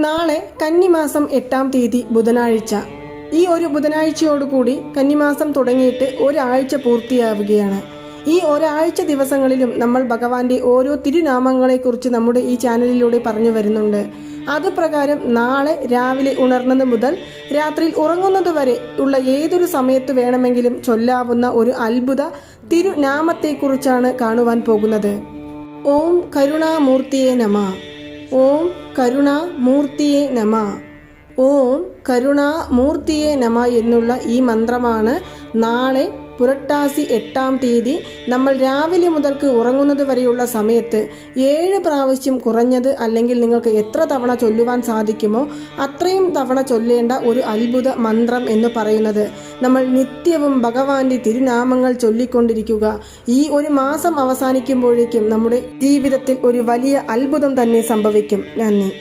നാളെ കന്നിമാസം എട്ടാം തീയതി ബുധനാഴ്ച. ഈ ഒരു ബുധനാഴ്ചയോടുകൂടി കന്നിമാസം തുടങ്ങിയിട്ട് ഒരാഴ്ച പൂർത്തിയാവുകയാണ്. ഈ ഒരാഴ്ച ദിവസങ്ങളിലും നമ്മൾ ഭഗവാന്റെ ഓരോ തിരുനാമങ്ങളെക്കുറിച്ച് നമ്മുടെ ഈ ചാനലിലൂടെ പറഞ്ഞു വരുന്നുണ്ട്. അതുപ്രകാരം നാളെ രാവിലെ ഉണർന്നത് മുതൽ രാത്രിയിൽ ഉറങ്ങുന്നത് വരെ ഉള്ള ഏതൊരു സമയത്ത് വേണമെങ്കിലും ചൊല്ലാവുന്ന ഒരു അത്ഭുത തിരുനാമത്തെക്കുറിച്ചാണ് കാണുവാൻ പോകുന്നത്. ഓം കരുണാമൂർത്തിയെ നമ. ഓം കരുണാമൂർത്തിയെ നമ. ഓം കരുണാമൂർത്തിയെ നമ എന്നുള്ള ഈ മന്ത്രമാണ് നാളെ പുരട്ടാസി എട്ടാം തീയതി നമ്മൾ രാവിലെ മുതൽക്ക് ഉറങ്ങുന്നത് വരെയുള്ള സമയത്ത് ഏഴ് പ്രാവശ്യം കുറഞ്ഞത് അല്ലെങ്കിൽ നിങ്ങൾക്ക് എത്ര തവണ ചൊല്ലുവാൻ സാധിക്കുമോ അത്രയും തവണ ചൊല്ലേണ്ട ഒരു അത്ഭുത മന്ത്രം എന്ന് പറയുന്നത്. നമ്മൾ നിത്യവും ഭഗവാന്റെ തിരുനാമങ്ങൾ ചൊല്ലിക്കൊണ്ടിരിക്കുക. ഈ ഒരു മാസം അവസാനിക്കുമ്പോഴേക്കും നമ്മുടെ ജീവിതത്തിൽ ഒരു വലിയ അത്ഭുതം തന്നെ സംഭവിക്കും. നന്ദി.